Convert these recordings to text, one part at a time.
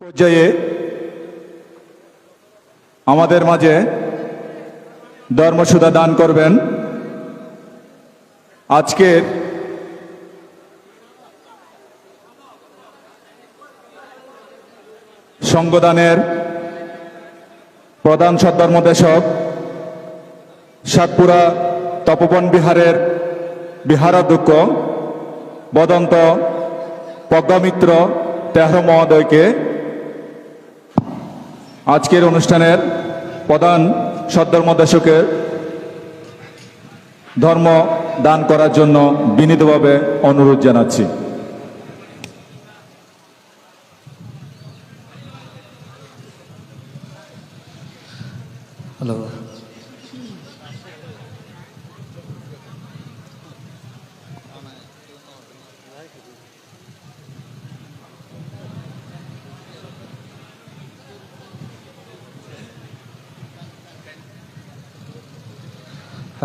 পর্যায়ে আমাদের মাঝে ধর্মসুধা দান করবেন। আজকের সঙ্গদানের প্রধান সদ্ধর্মদেশক সাতপুরা তপবন বিহারের বিহারাধ্যক্ষ বদন্ত প্রজ্ঞামিত্র তেহর মহোদয়কে আজকের অনুষ্ঠানের প্রধান সদ্ধর্মদেশকের ধর্ম দান করার জন্য বিনীতভাবে অনুরোধ জানাচ্ছি।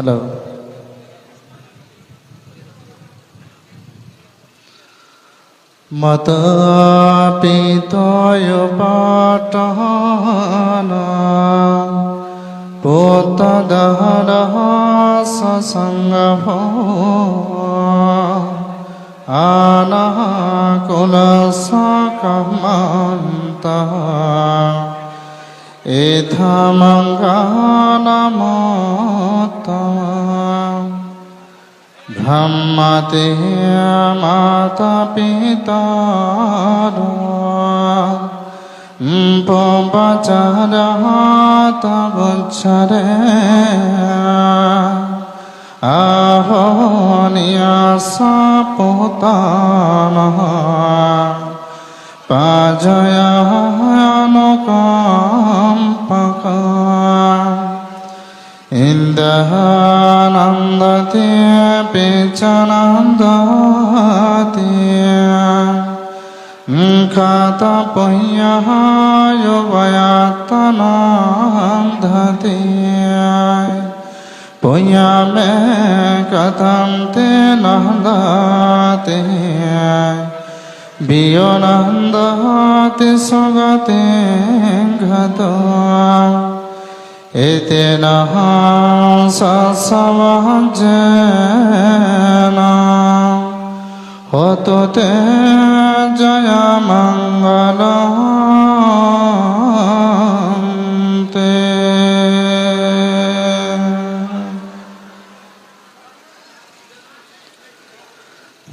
हेलो मता पितय पाटहाना पोतदहरः आना कुल सकमता সকমন্ত এথমঙ্গনমোত্তম ব্রহ্মতে মাতা পিতা পবচর তবচরে আহনিয়াস पाजयानुकम्पका इन्दनन्दति पिचनन्दति कतपह्यः युवयात्तनन्दति पुण्या मे कथं ते नन्दति বিয়নন্দতে সগতে ঘত এতেন সসমজ্জেন হত তে জয় মঙ্গল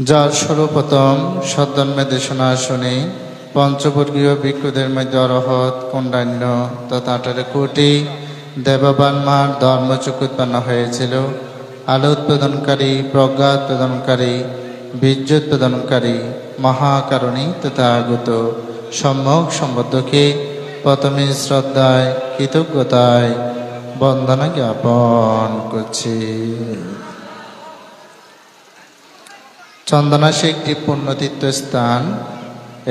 যার সর্বপ্রথম সদ্ধর্মে দেশনা শুনে পঞ্চবর্গীয় ভিক্ষুদের মধ্যে অরহত কুণ্ডান্য তথা আঠারো কোটি দেববান মার ধর্মচক্ষু উৎপন্ন হয়েছিল। আলো উৎপাদনকারী, প্রজ্ঞা উৎপাদনকারী, বীর্য উৎপাদনকারী, মহাকারণী তথা আগত সম্যক সম্বদ্ধকে প্রথমে শ্রদ্ধায়, কৃতজ্ঞতায় বন্দনা জ্ঞাপন করছি। চন্দনাশী একটি পুণ্যতীর্থ স্থান।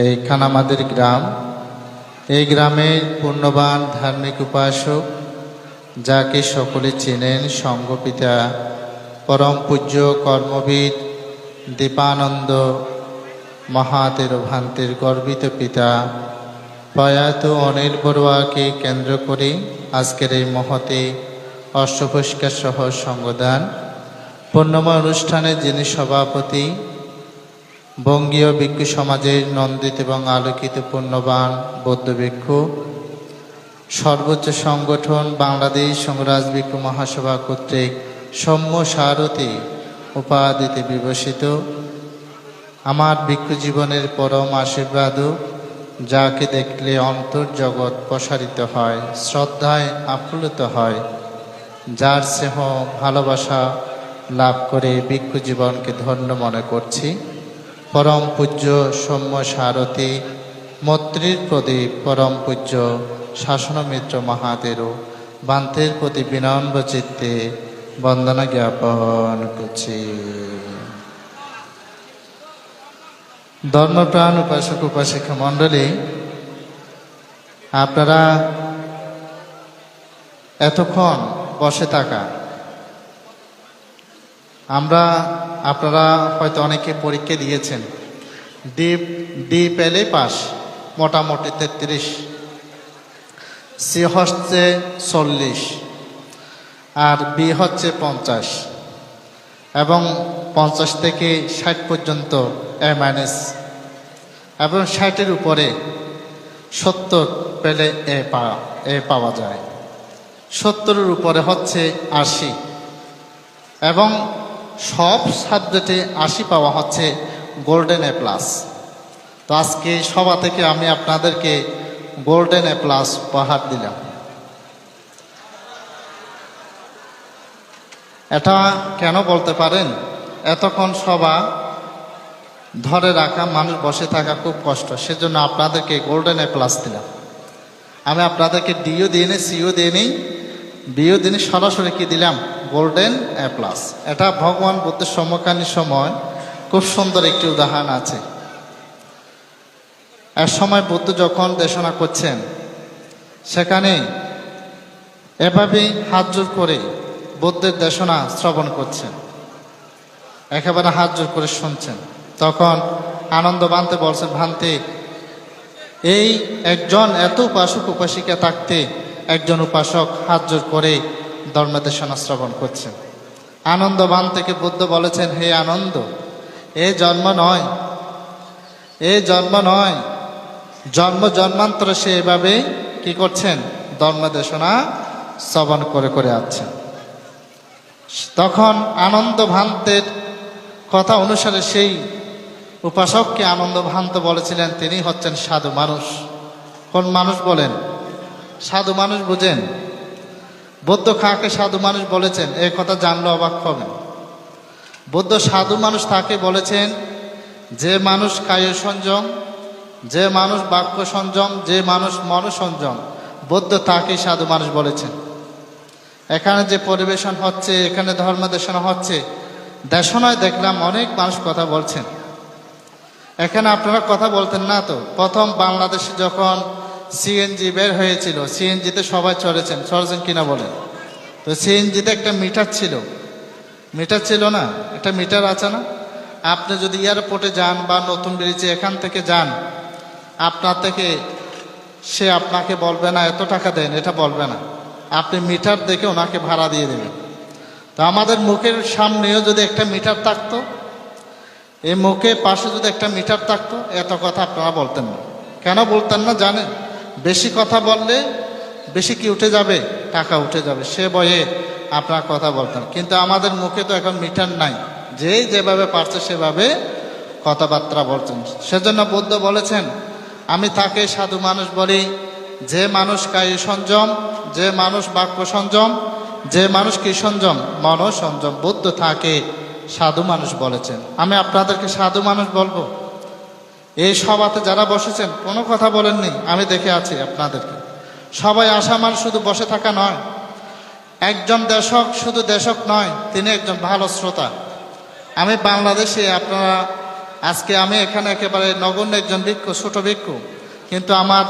এই খানামাদের গ্রাম। এই গ্রামের পুণ্যবান ধার্মিক উপাসক, যাকে সকলে চেনেন, সঙ্গপিতা, পরম পূজ্য, কর্মবিদ, দীপানন্দ মহাতের ভান্তের গর্বিত পিতা, প্রয়াত অনিল বড়ুয়াকে কেন্দ্র করে আজকের এই মহতে অষ্টপুষ্কার সহ সঙ্গদান। পূর্ণময় অনুষ্ঠানে যিনি সভাপতি, বঙ্গীয় ভিক্ষু সমাজের নন্দিত এবং আলোকিত পূর্ণবান বৌদ্ধ ভিক্ষু, সর্বোচ্চ সংগঠন বাংলাদেশ সংরাজ ভিক্ষু মহাসভা কর্তৃক সৌম্য সারথী উপাধিতে বিভূষিত। আমার ভিক্ষু জীবনের পরম আশীর্বাদ যাকে দেখলে অন্তর জগৎ প্রসারিত হয়, শ্রদ্ধায় আপ্লুত হয়, যার স্নেহ, ভালোবাসা লাভ করে ভিক্ষু জীবনকে ধন্য মনে করছি। পরম পূজ্য সৌম্য সারথী, মৈত্রীর প্রদীপ পরম পূজ্য শাসনমিত্র মহাদেরও বান্তের প্রতি বিনম্র চিত্তে বন্দনা জ্ঞাপন করছি। ধর্মপ্রাণ উপাসক উপাসিকা মণ্ডলী, আপনারা এতক্ষণ বসে থাকা আমরা, আপনারা হয়তো অনেকে পরীক্ষা দিয়েছেন। ডি ডি পেলে পাস, মোটামুটি তেত্রিশ। সি হচ্ছে চল্লিশ। আর বি হচ্ছে পঞ্চাশ। এবং পঞ্চাশ থেকে ষাট পর্যন্ত এ মাইনাস। এবং ষাটের উপরে সত্তর পেলে এ পাওয়া এ পাওয়া যায়। সত্তরের উপরে হচ্ছে আশি। এবং সব সাবজেক্টে আশি পাওয়া হচ্ছে গোল্ডেন এ প্লাস তো আজকে সভা থেকে আমি আপনাদেরকে গোল্ডেন এ প্লাস উপহার দিলাম। এটা কেন বলতে পারেন? এতক্ষণ সভা ধরে রাখা, মানুষ বসে থাকা খুব কষ্ট। সেজন্য আপনাদেরকে গোল্ডেন এ প্লাস দিলাম। আমি আপনাদেরকে ডিও দিয়ে নিই সিও দিয়ে নিই। বিও দিনে সরাসরি কি দিলাম? গোল্ডেন এ প্লাস এটা ভগবান বুদ্ধের সমকালীন সময়। খুব সুন্দর একটি উদাহরণ আছে। এক সময় বুদ্ধ যখন দেশনা করছেন, সেখানে এভাবেই হাত জোর করে বুদ্ধের দেশনা শ্রবণ করছেন। একেবারে হাত জোর করে শুনছেন। তখন আনন্দ ভান্তে বলছেন, ভান্তে, এই একজন এত উপাসক উপাসিকা থাকতে একজন উপাসক হাত জোর করে ধর্মদেশনা শ্রবণ করছেন। আনন্দবান থেকে বুদ্ধ বলেছেন, হে আনন্দ, এ জন্ম নয়, এ জন্ম নয়। জন্ম জন্মান্তরে সে এভাবে কি করছেন? ধর্মদেশনা শ্রবণ করে করে আছেন তখন আনন্দ ভান্তের কথা অনুসারে সেই উপাসককে আনন্দ ভান্ত বলেছিলেন, তিনি হচ্ছেন সাধু মানুষ। কোন মানুষ বলেন সাধু মানুষ বুঝেন? বৌদ্ধ খাকে সাধু মানুষ বলেছেন? এই কথা জানলে অবাক হবেন। বৌদ্ধ সাধু মানুষ তাকে বলেছেন, যে মানুষ কায় সংযম যে মানুষ বাক্য সংযম যে মানুষ মন সংযম বৌদ্ধ তাকে সাধু মানুষ বলেছেন। এখানে যে পরিবেশন হচ্ছে, এখানে ধর্ম দেশনা হচ্ছে, দেশনায় দেখলাম অনেক মানুষ কথা বলছেন। এখানে আপনারা কথা বলতেন না তো? প্রথম বাংলাদেশে যখন সিএনজি বের হয়েছিল। সিএনজিতে সবাই চড়েছেন। চড়েছেন কিনা বলেন? তো সিএনজিতে একটা মিটার ছিল। মিটার ছিল না? একটা মিটার আছে না? আপনি যদি এয়ারপোর্টে যান বা নতুন ব্রিজে এখান থেকে যান, আপনার থেকে সে আপনাকে বলবে না, এত টাকা দেন। এটা বলবে না। আপনি মিটার দেখে ওনাকে ভাড়া দিয়ে দেবেন। তো আমাদের মুখের সামনেও যদি একটা মিটার থাকতো, এই মুখে পাশে যদি একটা মিটার থাকতো, এত কথা আপনারা বলতেন না। কেন বলতেন না জানেন? বেশি কথা বললে বেশি কি উঠে যাবে? টাকা উঠে যাবে। সে বয়ে আপনার কথা বলতেন কিন্তু আমাদের মুখে তো এখন মিটার নাই। যে যেভাবে পারছে সেভাবে কথাবার্তা বলছেন। সেজন্য বুদ্ধ বলেছেন, আমি তাকে সাধু মানুষ বলি, যে মানুষ কায়ী সংযম যে মানুষ বাক্য সংযম যে মানুষ কি সংযম মন সংযম বুদ্ধ থাকে সাধু মানুষ বলেছেন। আমি আপনাদেরকে সাধু মানুষ বলব? এই সভাতে যারা বসেছেন, কোনো কথা বলেননি, আমি দেখে আছি আপনাদেরকে। সবাই আসা মানুষ শুধু বসে থাকা নয়, একজন দেশক শুধু দেশক নয়, তিনি একজন ভালো শ্রোতা। আমি বাংলাদেশে, আপনারা, আজকে আমি এখানে একেবারে নগণ্য একজন ভিক্ষু, ছোট ভিক্ষু। কিন্তু আমার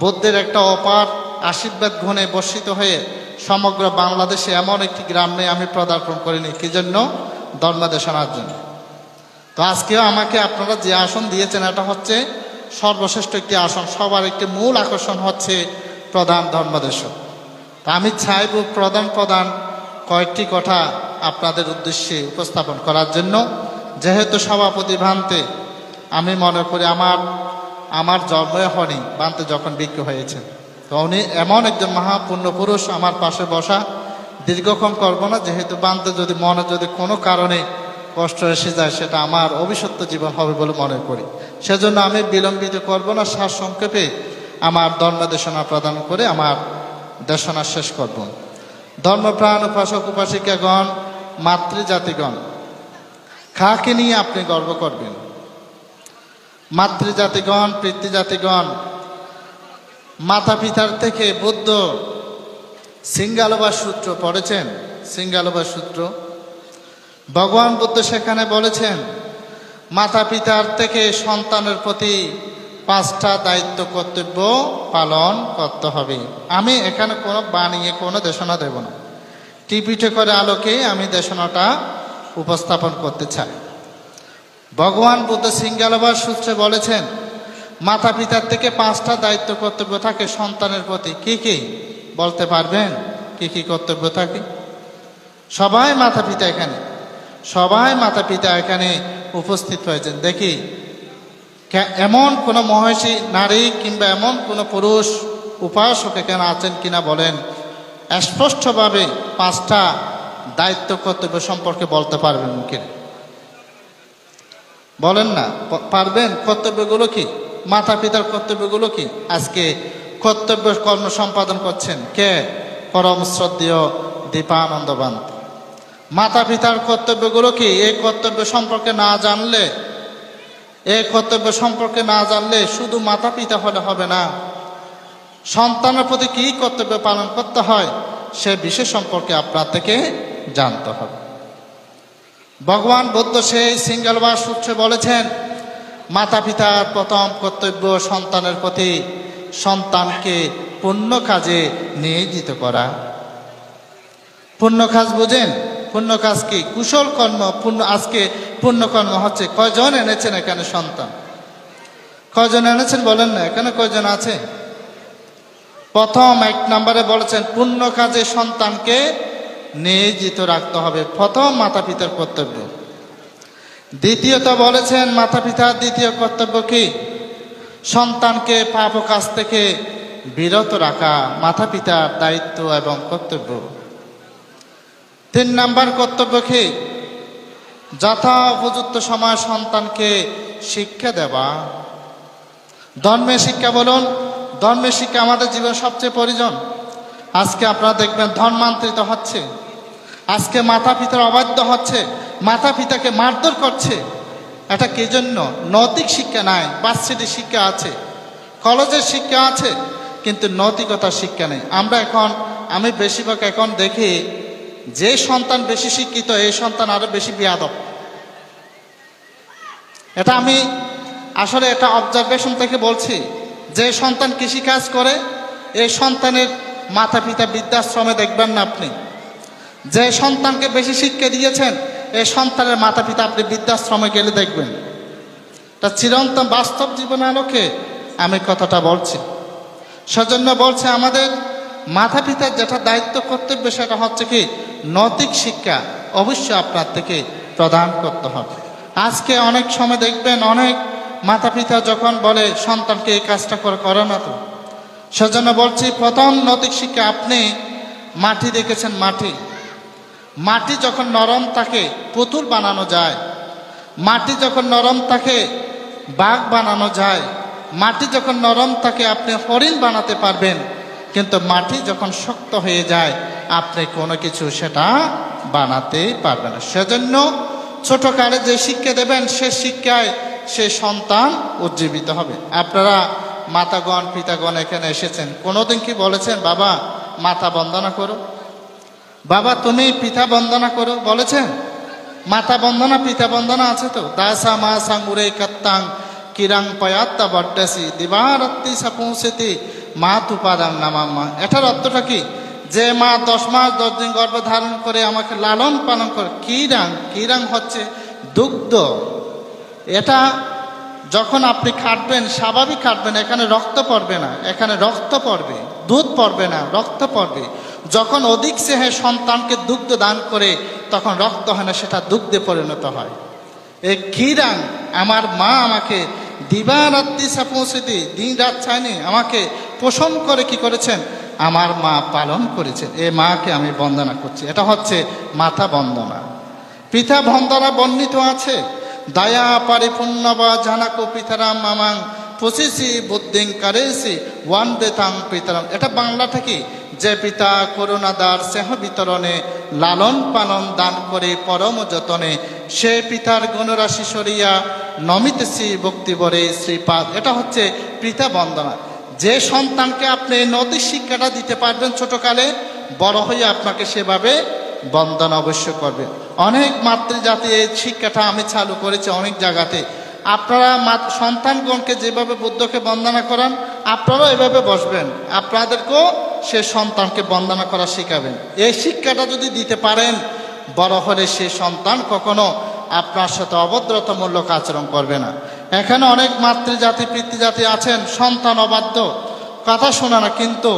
বুদ্ধের একটা অপার আশীর্বাদ গুণে বর্ষিত হয়ে সমগ্র বাংলাদেশে এমন একটি গ্রামে আমি পদার্পণ করিনি। কি জন্য? ধর্মদেশনার জন্য। তো আজকেও আমাকে আপনারা যে আসন দিয়েছেন, এটা হচ্ছে সর্বশ্রেষ্ঠ একটি আসন। সবার একটি মূল আকর্ষণ হচ্ছে প্রধান ধর্মদেশ তা আমি চাইব প্রধান প্রধান কয়েকটি কথা আপনাদের উদ্দেশ্যে উপস্থাপন করার জন্য। যেহেতু সভাপতি ভান্তে, আমি মনে করি আমার আমার জন্মই হয়নি বান্তে যখন বিজ্ঞ হয়েছে। তো উনি এমন একজন মহাপূর্ণ পুরুষ আমার পাশে বসা, দীর্ঘক্ষণ করব না, যেহেতু বান্তে যদি মনে যদি কোনো কারণে কষ্ট এসে যায়, সেটা আমার অভিশপ্ত জীবন হবে বলে মনে করি। সেজন্য আমি বিলম্বিত করব না, সার সংক্ষেপে আমার ধর্মদেশনা প্রদান করে আমার দেশনা শেষ করব। ধর্মপ্রাণ উপাসক উপাসিকাগণ, মাতৃজাতিগণ খাকে নিয়ে আপনি গর্ব করবেন? মাতৃজাতিগণ, পিতৃজাতিগণ মাতা পিতার থেকে বুদ্ধ সিঙ্গালোবা সূত্র পড়েছেন? সিঙ্গালোবা সূত্র ভগবান বুদ্ধ সেখানে বলেছেন, মাতা পিতার থেকে সন্তানের প্রতি পাঁচটা দায়িত্ব কর্তব্য পালন করতে হবে। আমি এখানে কোনো বানিয়ে কোনো দেশনা দেব না। টিপিটে করে আলোকে আমি দেশনাটা উপস্থাপন করতে চাই। ভগবান বুদ্ধ সিঙ্গালবার সূত্রে বলেছেন, মাতা পিতার থেকে পাঁচটা দায়িত্ব কর্তব্য থাকে সন্তানের প্রতি। কি কি? বলতে পারবেন? কি কি কর্তব্য থাকে? সবাই মাতা পিতা এখানে। সবাই মাতা পিতা এখানে উপস্থিত হয়েছেন। দেখি এমন কোনো মহিষী নারী কিংবা এমন কোনো পুরুষ উপাসক এখানে আছেন কিনা বলেন। স্পষ্টভাবে পাঁচটা দায়িত্ব কর্তব্য সম্পর্কে বলতে পারবেন কিনা? বলেন না পারবেন? কর্তব্যগুলো কি? মাতা পিতার কর্তব্যগুলো কি? আজকে কর্তব্য কর্ম সম্পাদন করছেন কে? পরম শ্রদ্ধেয় দীপানন্দবান মাতা পিতার কর্তব্যগুলো কি? এই কর্তব্য সম্পর্কে না জানলে, এই কর্তব্য সম্পর্কে না জানলে শুধু মাতা পিতা হলে হবে না। সন্তানের প্রতি কী কর্তব্য পালন করতে হয়, সে বিষয় সম্পর্কে আপনার থেকে জানতে হবে। ভগবান বুদ্ধ সেই সিঙ্গলবার সূত্রে বলেছেন মাতা পিতার প্রথম কর্তব্য সন্তানের প্রতি সন্তানকে পুণ্য কাজে নিয়োজিত করা। পুণ্য কাজ বুঝেন? পুণ্য কাজ কি? কুশল কর্ম, পুণ্য, আজকে পুণ্য কর্ম হচ্ছে। কয়জন এনেছেন এখানে সন্তান? কয়জন এনেছেন বলেন না, এখানে কয়জন আছে? প্রথম এক নম্বরে বলেছেন, পুণ্য কাজে সন্তানকে নিয়োজিত রাখতে হবে। প্রথম মাতা পিতার কর্তব্য। দ্বিতীয়ত বলেছেন মাতা পিতার দ্বিতীয় কর্তব্য কি? সন্তানকে পাপ কাজ থেকে বিরত রাখা মাতা পিতার দায়িত্ব এবং কর্তব্য। তিন নাম্বার কর্তব্য কি? যথা উপযুক্ত সময় সন্তানকে শিক্ষা দেওয়া। ধর্মের শিক্ষা বলুন ধর্মের শিক্ষা আমাদের জীবন সবচেয়ে প্রয়োজন। আজকে আপনারা দেখবেন ধর্মান্তরিত হচ্ছে। আজকে মাতা পিতার অবাধ্য হচ্ছে, মাতা পিতাকে মারধর করছে। এটা কি জন্য? নৈতিক শিক্ষা নাই বার্ষিক শিক্ষা আছে, কলেজের শিক্ষা আছে, কিন্তু নৈতিকতার শিক্ষা নেই। আমরা এখন, আমি বেশিরভাগ এখন দেখি যে সন্তান বেশি শিক্ষিত, এই সন্তান আরও বেশি বিয়াদব। এটা আমি আসলে এটা অবজারভেশন থেকে বলছি, যে সন্তান কৃষিকাজ করে, এই সন্তানের মাতা পিতা বৃদ্ধাশ্রমে দেখবেন না আপনি। যে সন্তানকে বেশি শিক্ষা দিয়েছেন, এই সন্তানের মাতা পিতা আপনি বৃদ্ধাশ্রমে গেলে দেখবেন। তা চিরন্তন বাস্তব জীবন আলোকে আমি কথাটা বলছি। সেজন্য বলছে আমাদের মাতা পিতার যেটা দায়িত্ব কর্তব্য সেটা হচ্ছে কি, নৈতিক শিক্ষা অবশ্যই আপনার থেকে প্রদান করতে হবে। আজকে অনেক সময় দেখবেন অনেক মাতা পিতা যখন বলে, সন্তানকে এই কাজটা করে করে না তো। সেজন্য বলছি, প্রথম নৈতিক শিক্ষা, আপনি মাটি দেখেছেন মাটি। মাটি যখন নরম থাকে পুতুল বানানো যায়। মাটি যখন নরম থাকে বাঘ বানানো যায়। মাটি যখন নরম থাকে আপনি হরিণ বানাতে পারবেন। কিন্তু মাটি যখন শক্ত হয়ে যায়, আপনি কোনো কিছু সেটা বানাতে পারবেন না। সেজন্য ছোটকালে যে শিক্ষা দেবেন, সে শিক্ষায় সে সন্তান উজ্জীবিত হবে। আপনারা মাতাগণ, পিতাগণ এখানে এসেছেন। কোনোদিন কি বলেছেন, বাবা মাতা বন্দনা করো বাবা, তুমি পিতা বন্দনা করো বলেছেন? মাতা বন্দনা, পিতা বন্দনা আছে তো? দাসা মা সাঙ্গুরে কাত্তাং কিরাং পয়াত্তা বড্ডাসি দিবারত্তি সাপুংসেতি মা তুপাদাং নামাম্মা এটার অর্থটা কি? যে মা দশ মাস, দশ দিন গর্ভ ধারণ করে আমাকে লালন পালন করে কিরাং কিরাং হচ্ছে? দুগ্ধ। এটা যখন আপনি খাটবেন স্বাভাবিক খাটবেন এখানে রক্ত পড়বে না। এখানে রক্ত পড়বে, দুধ পড়বে না, রক্ত পড়বে। যখন অধিক সেহে সন্তানকে দুগ্ধ দান করে, তখন রক্ত হয় না, সেটা দুগ্ধে পরিণত হয়। এই ক্ষীরাং আমার মা আমাকে দিবারাত্রি সাপৌষিতি দিন রাত চায়নি আমাকে পোষণ করে কি করেছেন? আমার মা পালন করেছেন। এ মাকে আমি বন্দনা করছি। এটা হচ্ছে মাথা বন্দনা। পিতা বন্দনা বর্ণিত আছে। দয়া পরিপূর্ণ বা জানাকো পিতারাম মামাং পশিসি বুদ্ধিং কারেসি ওয়ান বেতাং পিতারাম। এটা বাংলা থেকে যে পিতা করুণাদার স্নেহ বিতরণে লালন পালন দান করে পরম যতনে, সে পিতার গুণরাশি সরিয়া নমিতেছি ভক্তিবরে শ্রীপাদ। এটা হচ্ছে পিতা বন্দনা। যে সন্তানকে আপনি নদীর শিক্ষাটা দিতে পারবেন ছোটকালে, বড় হয়ে আপনাকে সেভাবে বন্দন অবশ্য করবে। অনেক মাতৃজাতি এই শিক্ষাটা আমি চালু করেছি অনেক জায়গাতে। আপনারা সন্তানগণকে যেভাবে বুদ্ধকে বন্দনা করান, আপনারাও এভাবে বসবেন। আপনাদেরকেও সে সন্তানকে বন্দনা করা শেখাবেন। এই শিক্ষাটা যদি দিতে পারেন, বড় হলে সে সন্তান কখনো আপনার সাথে অভদ্রতামূলক আচরণ করবে না। এখানে অনেক মাতৃজাতি, পিতৃজাতি আছেন, সন্তান অবাধ্য। কথা শোনে না, কিন্তু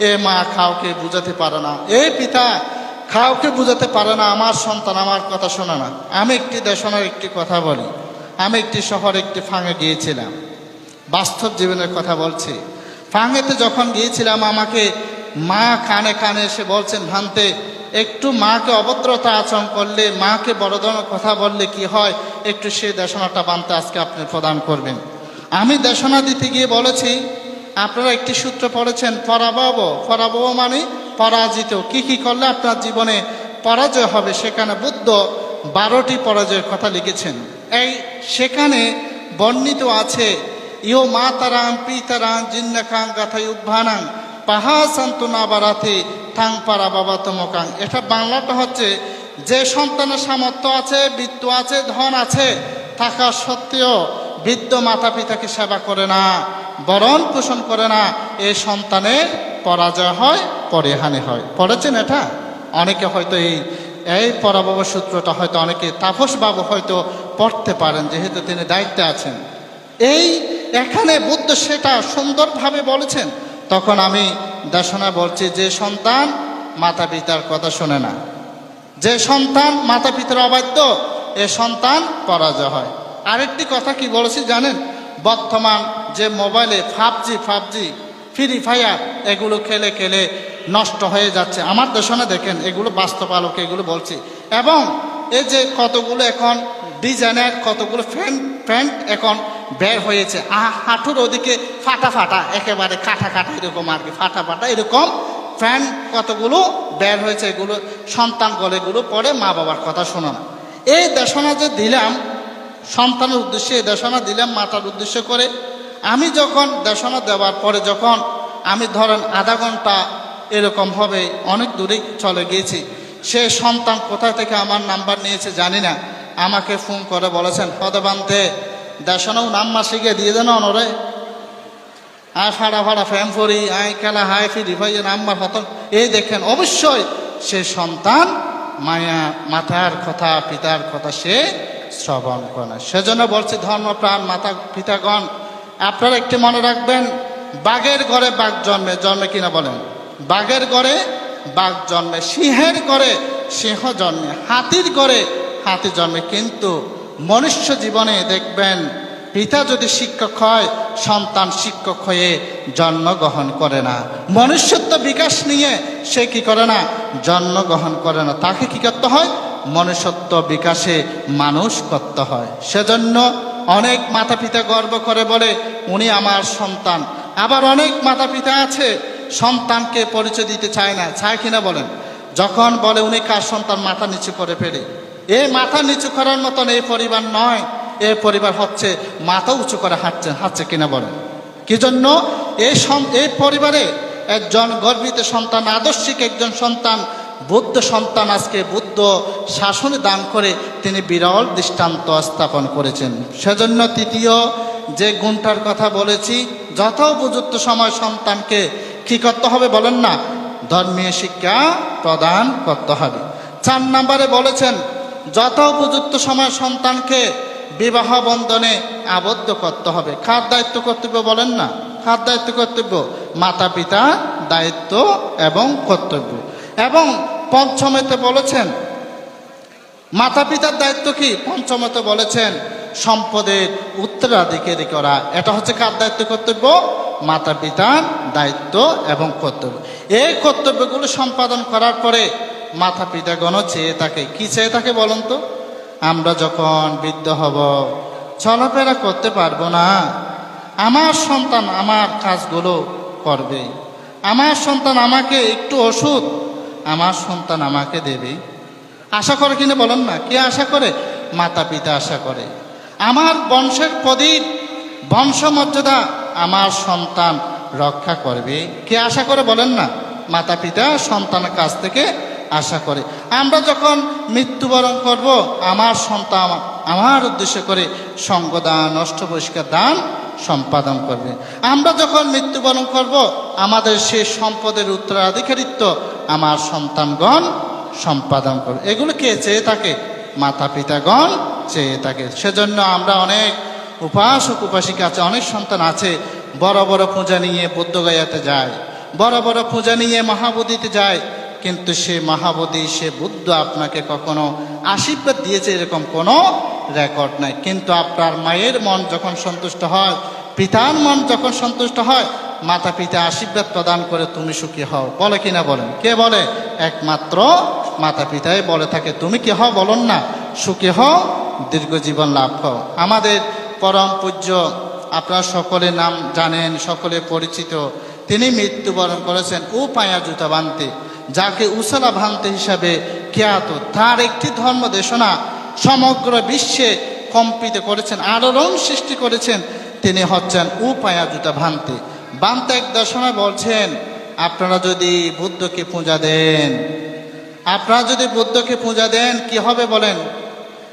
এ মা খাওকে বুঝাতে পারে না। এই পিতা খাওকে বুঝাতে পারে না, আমার সন্তান আমার কথা শোনে না। আমি একটি দেশনার একটি কথা বলি। আমি একটি শহরে একটি ফাঙে গিয়েছিলাম। বাস্তব জীবনের কথা বলছি। ফাঙেতে যখন গিয়েছিলাম, আমাকে মা কানে কানে এসে বলছেন, ভান্তে, একটু মাকে অভদ্রতা আচরণ করলে, মাকে বড় ধরনের কথা বললে কি হয়? একটু সেই দেশনাটা বানতে আজকে আপনি প্রদান করবেন। আমি দেশনা দিতে গিয়ে বলেছি, আপনারা একটি সূত্র পড়েছেন, পরাভব পরাভব মানে পরাজিত। কি কি করলে আপনার জীবনে পরাজয় হবে? সেখানে বুদ্ধ বারোটি পরাজয়ের কথা লিখেছেন। এই সেখানে বর্ণিত আছে ইও মাতারাং পিতারাং জিন্নাকাং গাথাই উদ্ভানাং পাহা সান্তনা বারাতে থাং পারা বাবা তমকাং। এটা বাংলাটা হচ্ছে, যে সন্তানের সামর্থ্য আছে, বৃত্ত আছে, ধন আছে, থাকা সত্ত্বেও বৃদ্ধ মাতা পিতাকে সেবা করে না, বরণ পোষণ করে না এই সন্তানের পরাজয় হয় পরিহানি হয়। পড়েছেন এটা? অনেকে হয়তো এই এই পরাভব সূত্রটা হয়তো অনেকে তাপস বাবু হয়তো পড়তে পারেন, যেহেতু তিনি দায়িত্বে আছেন। এই, এখানে বুদ্ধ সেটা সুন্দরভাবে বলেছেন তখন আমি দেশনা বলছি, যে সন্তান মাতা পিতার কথা শোনে না। যে সন্তান মাতা পিতার অবাধ্য, এ সন্তান পরাজয় হয়। আরেকটি কথা কি বলেছি জানেন? বর্তমান যে মোবাইলে ফাবজি ফাবজি ফ্রি ফায়ার, এগুলো খেলে খেলে নষ্ট হয়ে যাচ্ছে। আমার দেশনে দেখেন, এগুলো বাস্তব আলোকে এগুলো বলছি। এবং এই যে কতগুলো এখন ডিজাইনের, কতগুলো ফ্যান্ট প্যান্ট এখন বের হয়েছে। আহ, হাঁটুর ওদিকে ফাটা ফাটা, একেবারে কাটা কাটা এরকম আর কি, ফাটা ফাটা এরকম। ফ্যান কতগুলো? বের হয়েছে এগুলো, সন্তান গলেগুলো পরে মা বাবার কথা শোনো না। এই দেশনা যে দিলাম, সন্তানের উদ্দেশ্যে এই দেশনা দিলাম, মাতার উদ্দেশ্য করে, আমি যখন দেশনা দেওয়ার পরে যখন আমি ধরেন আধা ঘণ্টা এরকম হবে, অনেক দূরে চলে গিয়েছি, সে সন্তান কোথা থেকে আমার নাম্বার নিয়েছে জানি না, আমাকে ফোন করে বলেছেন, পদবান্তে দেশনাও নাম্বার শিখে দিয়ে দেন অনরে। আয় ফাড়া ফাড়া ফ্যান ফরি আয় খেলা হায় ফিরি ভাই নাম্বার হতন এই দেখেন, অবশ্যই সে সন্তান মায়া, মাতার কথা, পিতার কথা সে শ্রবণ করে। সেজন্য বলছি, ধর্মপ্রাণ মাতা, পিতাগণ, আপনারা একটি মনে রাখবেন, বাঘের ঘরে বাঘ জন্মে জন্মে কিনা বলেন? বাঘের ঘরে বাঘ জন্মে, সিংহের ঘরে সিংহ জন্মে, হাতির ঘরে হাতি জন্মে। কিন্তু মনুষ্য জীবনে দেখবেন, পিতা যদি শিক্ষক হয়, সন্তান শিক্ষক হয়ে জন্মগ্রহণ করে না। মনুষ্যত্ব বিকাশ নিয়ে সে কি করে না, জন্মগ্রহণ করে না। তাকে কি করতে হয়? মনুষ্যত্ব বিকাশে মানুষ করতে হয়। সেজন্য অনেক মাতা পিতা গর্ব করে বলে, উনি আমার সন্তান। আবার অনেক মাতা পিতা আছে, সন্তানকে পরিচয় দিতে চায় না। চায় কিনা বলেন? যখন বলে, উনি কার সন্তান? মাথা নিচু করে ফেলে। এই মাথা নিচু করার মতন এই পরিবার নয়। এই পরিবার হচ্ছে মাথা উঁচু করে হাঁটছে হাঁটছে কিনা বলেন কি জন্য? এই এই পরিবারে একজন গর্বিত সন্তান, আদর্শিক একজন সন্তান, বুদ্ধ সন্তান আজকে বুদ্ধ শাসনে দান করে তিনি বিরল দৃষ্টান্ত স্থাপন করেছেন। সেজন্য তৃতীয় যে গুণটার কথা বলেছি যথোপযুক্ত সময় সন্তানকে কি করতে হবে বলেন না? ধর্মীয় শিক্ষা প্রদান করতে হবে। চার নম্বরে বলেছেন যথোপযুক্ত সময় সন্তানকে বিবাহ বন্ধনে আবদ্ধ করতে হবে। কার দায়িত্ব কর্তব্য বলেন না? কার দায়িত্ব কর্তব্য? মাতা পিতা দায়িত্ব এবং কর্তব্য। এবং পঞ্চমেতে বলেছেন মাতা পিতার দায়িত্ব কি? পঞ্চমতে বলেছেন, সম্পদের উত্তরাধিকারী করা। এটা হচ্ছে কার দায়িত্ব কর্তব্য? মাতা পিতার দায়িত্ব এবং কর্তব্য। এই কর্তব্যগুলো সম্পাদন করার পরে মাতা পিতাগণ চেয়ে থাকে কি চেয়ে থাকে বলুন তো? আমরা যখন বৃদ্ধ হব, চলাফেরা করতে পারব না। আমার সন্তান আমার কাজগুলো করবে। আমার সন্তান আমাকে একটু ওষুধ, আমার সন্তান আমাকে দেবে। আশা করে কিনা বলেন না? কে আশা করে? মাতা পিতা আশা করে। আমার বংশের প্রদীপ বংশমর্যাদা আমার সন্তান রক্ষা করবে। কে আশা করে বলেন না? মাতা পিতা সন্তানের কাছ থেকে আশা করে। আমরা যখন মৃত্যুবরণ করব, আমার সন্তান আমার উদ্দেশ্য করে সঙ্গদান নষ্ট পরিষ্কার দান সম্পাদন করবে। আমরা যখন মৃত্যুবরণ করব, আমাদের সেই সম্পদের উত্তরাধিকারিত্ব আমার সন্তানগণ সম্পাদন করবে। এগুলো কে চেয়ে থাকে? মাতা পিতাগণ চেয়ে থাকে। সেজন্য আমরা অনেক উপাসক উপাসিকা আছে, অনেক সন্তান আছে, বড় বড় পূজা নিয়ে বুদ্ধগয়াতে যায়, বড় বড় পূজা নিয়ে মহাবোধিতে যায়। কিন্তু সে মহাবোধি সে বুদ্ধ আপনাকে কখনো আশীর্বাদ দিয়েছে এরকম কোনো রেকর্ড নাই। কিন্তু আপনার মায়ের মন যখন সন্তুষ্ট হয়, পিতার মন যখন সন্তুষ্ট হয় মাতা পিতা আশীর্বাদ প্রদান করে তুমি সুখী হও। বলে কিনা বলেন? কে বলে? একমাত্র মাতা পিতাই বলে থাকে। তুমি কি হও? বলুন না। সুখী হও দীর্ঘ জীবন লাভ হও। আমাদের পরম পূজ্য, আপনারা সকলে নাম জানেন, সকলে পরিচিত। তিনি মৃত্যুবরণ করেছেন। ও পায়া জুতা বানতে। যাকে উসলা ভান্তে হিসাবে খ্যাত, তার একটি ধর্ম দেশনা সমগ্র বিশ্বে কম্পিত করেছেন, আলোড়ন সৃষ্টি করেছেন, তিনি হচ্ছেন উপায়া পায়া জুতা ভান্তে বান্তে এক দর্শনা বলছেন, আপনারা যদি বুদ্ধকে পূজা দেন, আপনারা যদি বুদ্ধকে পূজা দেন, কি হবে বলেন?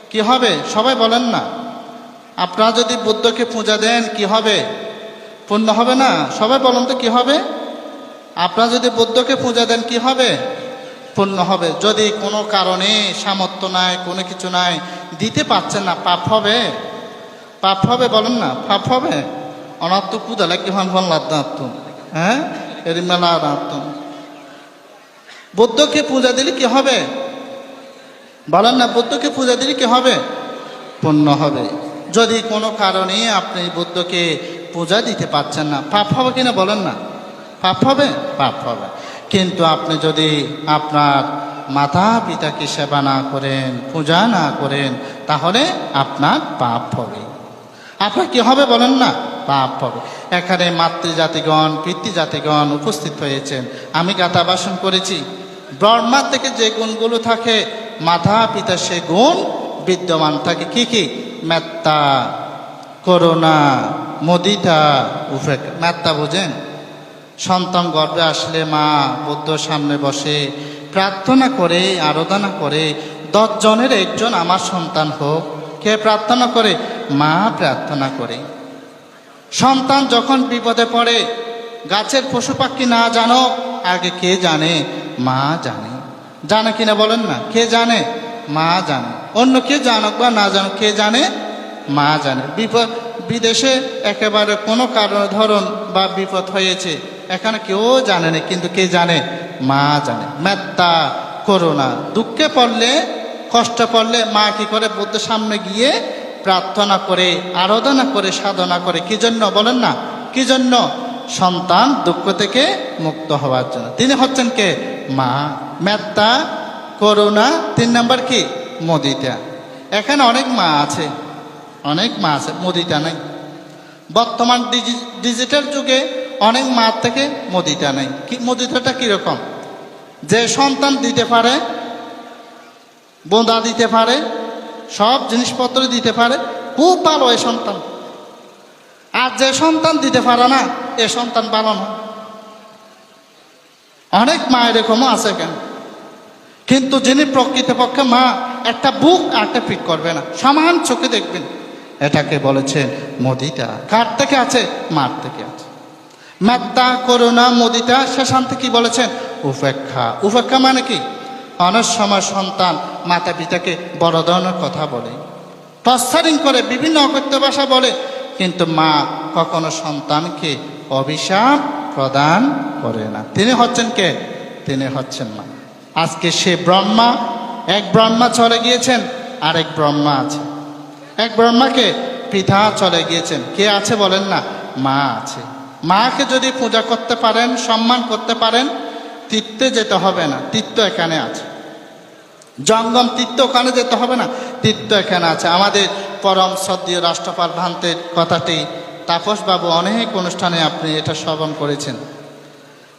কি হবে? সবাই বলেন না। আপনারা যদি বুদ্ধকে পূজা দেন, কি হবে? পূর্ণ হবে না? সবাই বলেন তো কি হবে? আপনারা যদি বুদ্ধকে পূজা দেন, কি হবে? পূর্ণ হবে। যদি কোনো কারণে সামর্থ্য নাই, কোনো কিছু নাই, দিতে পারছেন না, পাপ হবে? পাপ হবে বলেন না, পাপ হবে? অনাত্ম পূজা লাগে হন হন লাদ্দাত্ম হ্যাঁ? এরিমেলা আত্ম বুদ্ধকে পূজা দিলে কি হবে? বলেন না, বুদ্ধকে পূজা দিলে কি হবে? পূর্ণ হবে। যদি কোনো কারণে আপনি বুদ্ধকে পূজা দিতে পারছেন না, পাপ হবে কিনা বলেন না? পাপ হবে? পাপ হবে। কিন্তু আপনি যদি আপনার মাতা পিতাকে সেবা না করেন, পূজা না করেন, তাহলে আপনার পাপ হবে। আপনার কি হবে বলেন না? পাপ হবে। এখানে মাতৃজাতিগণ, পিতৃজাতিগণ উপস্থিত হয়েছেন। আমি গাতা বাসন করেছি। ব্রহ্মার থেকে যে গুণগুলো থাকে মাতা পিতা সে গুণ বিদ্যমান থাকে। কি কি? মেত্তা, করুণা, মদিতা উফেক মেত্তা বোঝেন? সন্তান গর্বে আসলে মা বুদ্ধ সামনে বসে প্রার্থনা করে, আরাধনা করে, দশজনের একজন আমার সন্তান হোক। কে প্রার্থনা করে? মা প্রার্থনা করে। সন্তান যখন বিপদে পড়ে, গাছের পশু পাখি না জানো, আগে কে জানে? মা জানে। জানে কিনা বলেন না? কে জানে? মা জানে। অন্য কে জানুক বা না জানুক, কে জানে? মা জানে। বিপদ বিদেশে একেবারে কোনো কারণ ধরন বা বিপদ হয়েছে এখানে কেউ জানে না, কিন্তু কে জানে? মা জানে। মেত্তা করোনা দুঃখে পড়লে, কষ্ট পড়লে মা কি করে? বুদ্ধের সামনে গিয়ে প্রার্থনা করে, আরাধনা করে, সাধনা করে। কি জন্য? বলেন না। কি জন্য? সন্তান দুঃখ থেকে মুক্ত হওয়ার জন্য। তিনি হচ্ছেন কে? মা। মেত্তা, করুণা। তিন নাম্বার কি? মোদিতা। এখানে অনেক মা আছে। অনেক মা আছে। মোদিতা নেই। বর্তমান ডিজি- ডিজিটাল যুগে অনেক মা থেকে মোদিতা নেই। কি মোদিতাটা কীরকম? যে সন্তান দিতে পারে, বোঁদা দিতে পারে, সব জিনিসপত্র দিতে পারে, খুব ভালো এ সন্তান। আর যে সন্তান দিতে পারে না, এ সন্তান ভালো না। অনেক মা এরকমও আছে কেন? কিন্তু যিনি প্রকৃতপক্ষে মা, একটা বুক একটা পিক করবে না। সমান চোখে দেখবেন। এটাকে বলেছে মোদিতা কার থেকে আছে? মার থেকে আছে। মেত্তা করুণা মোদিতা শেষান্তে কি বলেছেন? উপেক্ষা। উপেক্ষা মানে কি? অনেক সময় সন্তান মাতা পিতাকে বড় ধরনের কথা বলে। টর্চারিং করে বিভিন্ন অকথ্য ভাষা বলে। কিন্তু মা কখনো সন্তানকে অভিশাপ প্রদান করে না। তিনি হচ্ছেন কে? তিনি হচ্ছেন মা। আজকে সে ব্রহ্মা, এক ব্রহ্মা চলে গিয়েছেন আর এক ব্রহ্মা আছে। এক ব্রহ্মাকে পিতা চলে গিয়েছেন। কে আছে বলেন না? মা আছে। মাকে যদি পূজা করতে পারেন, সম্মান করতে পারেন, তীর্থে যেতে হবে না। তীর্থ এখানে আছে। জঙ্গম তীর্থ ওখানে যেতে হবে না। তীর্থ এখানে আছে। আমাদের পরম সদ্যীয় রাষ্ট্রপাল ভ্রান্তের কথাটি তাপসবাবু অনেক অনুষ্ঠানে আপনি এটা শ্রবণ করেছেন।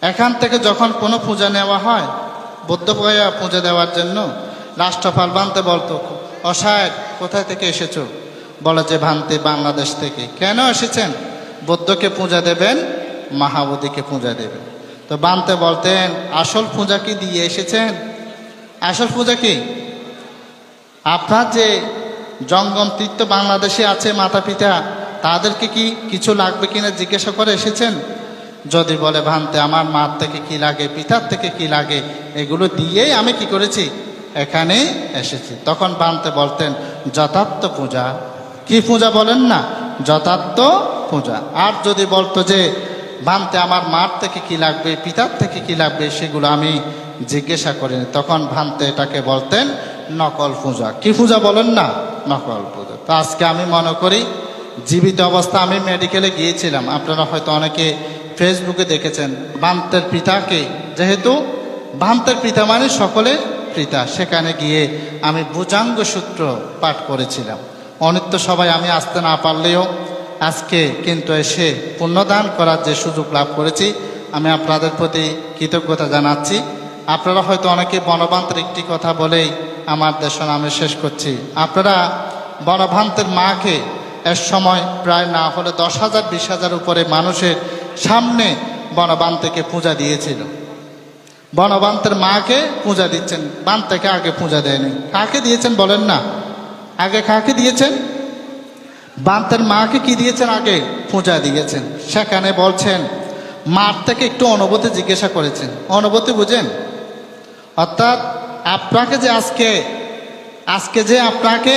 এখান থেকে যখন কোনো পূজা নেওয়া হয় বুদ্ধগয়া পূজা দেওয়ার জন্য রাষ্ট্রপাল ভান্তে বলতো অসায় কোথায় থেকে এসেছ? বলে যে, ভান্তে, বাংলাদেশ থেকে। কেন এসেছেন? বুদ্ধকে পূজা দেবেন মহাবোধিকে পূজা দেবেন। তো বানতে বলতেন, আসল পূজা কি দিয়ে এসেছেন? আসল পূজা কি? আপনার যে জঙ্গম তীর্থ বাংলাদেশে আছে মাতা পিতা তাদেরকে কি কিছু লাগবে কিনা জিজ্ঞাসা করে এসেছেন? যদি বলে ভানতে আমার মার থেকে কি লাগে, পিতার থেকে কি লাগে, এগুলো দিয়েই আমি কি করেছি? এখানে এসেছি। তখন বানতে বলতেন, যথার্থ পূজা। কি পূজা বলেন না? যথার্থ পূজা। আর যদি বলতো যে, ভান্তে আমার মার থেকে কি লাগবে, পিতার থেকে কি লাগবে, সেগুলো আমি জিজ্ঞাসা করিনি। তখন ভান্তে এটাকে বলতেন, নকল পূজা। কি পূজা বলেন না? নকল পূজা। তো আজকে আমি মনে করি, জীবিত অবস্থা, আমি মেডিকেলে গিয়েছিলাম। আপনারা হয়তো অনেকে ফেসবুকে দেখেছেন বান্তের পিতাকে যেহেতু বান্তের পিতা মানে সকলের পিতা। সেখানে গিয়ে আমি ভুজাঙ্গ সূত্র পাঠ করেছিলাম। অনিত্য সবাই আমি আসতে না পারলেও আজকে কিন্তু এসে পুণ্যদান করার যে সুযোগ লাভ করেছি, আমি আপনাদের প্রতি কৃতজ্ঞতা জানাচ্ছি। আপনারা হয়তো অনেকে বনবান্তের একটি কথা বলেই আমার দেশ নামে শেষ করছি। আপনারা বনভান্তের মাকে এর সময় প্রায় না হলে দশ হাজার, বিশ হাজার উপরে মানুষের সামনে বনবান্তেকে পূজা দিয়েছিল। বনবান্তের মাকে পূজা দিচ্ছেন, বান্তেকে আগে পূজা দেয়নি। কাকে দিয়েছেন বলেন না? আগে কাকে দিয়েছেন? বান্তের মাকে কি দিয়েছেন? আগে পূজা দিয়েছেন। সেখানে বলছেন, মার থেকে একটু অনুভূতি জিজ্ঞাসা করেছেন। অনুভূতি বুঝেন? অর্থাৎ আপনাকে যে আজকে আজকে যে আপনাকে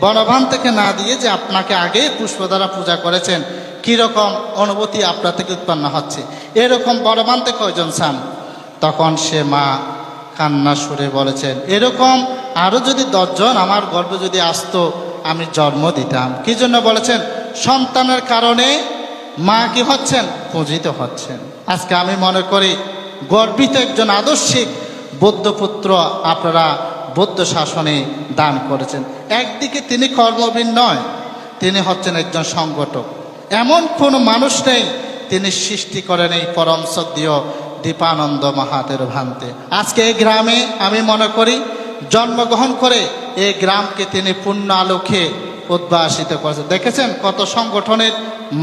বনভান থেকে না দিয়ে যে আপনাকে আগে পুষ্প দ্বারা পূজা করেছেন, কীরকম অনুভূতি আপনার থেকে উৎপন্ন হচ্ছে? এরকম বনভান থেকে কয়জন চান? তখন সে মা কান্না সুরে বলেছেন, এরকম আরও যদি দশজন, আমার গর্ভে যদি আসতো আমি জন্ম দিতাম। কি জন্য বলেছেন? সন্তানের কারণে মা কি হচ্ছেন? পূজিত হচ্ছেন। আজকে আমি মনে করি, গর্বিত একজন আদর্শিক বৌদ্ধপুত্র আপনারা বৌদ্ধ শাসনে দান করেছেন। একদিকে তিনি কর্মবীর নয়, তিনি হচ্ছেন একজন সংগঠক। এমন কোনো মানুষ নেই, তিনি সৃষ্টি করেন এই পরম সদ্য দীপানন্দ মহাদের ভান্তে। আজকে এই গ্রামে আমি মনে করি জন্মগ্রহণ করে এই গ্রামকে তিনি পূর্ণ আলোকে উদ্ভাসিত করেছেন। দেখেছেন কত সংগঠনের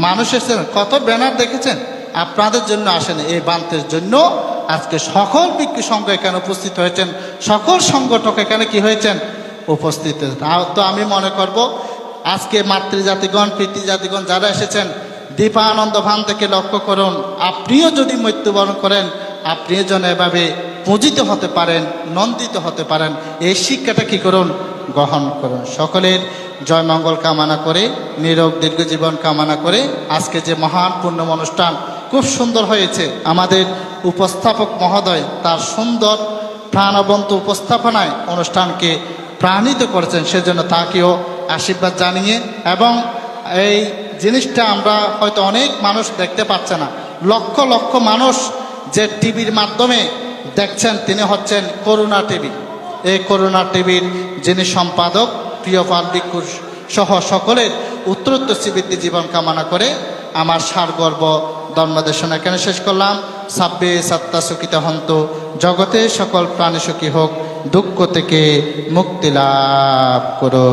মানুষ এসেছেন, কত ব্যানার দেখেছেন? আপনাদের জন্য আসেন এই বান্তের জন্য। আজকে সকল বিক্রি সংঘ এখানে উপস্থিত হয়েছেন, সকল সংগঠক এখানে কি হয়েছেন? উপস্থিত তো আমি মনে করব, আজকে মাতৃজাতিগণ, পিতৃজাতিগণ যারা এসেছেন, দীপানন্দ ভান থেকে লক্ষ্য করুন, আপনিও যদি মৃত্যুবরণ করেন, আপনিও যেন এভাবে পূজিত হতে পারেন, নন্দিত হতে পারেন, এই শিক্ষাটা কি করুন? গ্রহণ করুন। সকলের জয়মঙ্গল কামনা করে, নীরব দীর্ঘ জীবন কামনা করে, আজকে যে মহান পূর্ণম অনুষ্ঠান খুব সুন্দর হয়েছে। আমাদের উপস্থাপক মহোদয় তার সুন্দর প্রাণবন্ত উপস্থাপনায় অনুষ্ঠানকে প্রাণিত করেছেন, সেজন্য তাকেও আশীর্বাদ জানিয়ে এবং এই জিনিসটা আমরা হয়তো অনেক মানুষ দেখতে পাচ্ছে না। লক্ষ লক্ষ মানুষ যে টিভির মাধ্যমে দেখছেন, তিনি হচ্ছেন করুণা টিভি। এই করুণা টিভির যিনি সম্পাদক, প্রিয় পাবলিক সহ সকলের উত্তরোত্তর শ্রীবৃদ্ধি জীবন কামনা করে আমার সার গর্ব ধর্মদেশন এখানে শেষ করলাম। সাব্বে সত্তা সুখিত হন্ত, জগতে সকল প্রাণী সুখী হোক, দুঃখ থেকে মুক্তি লাভ করো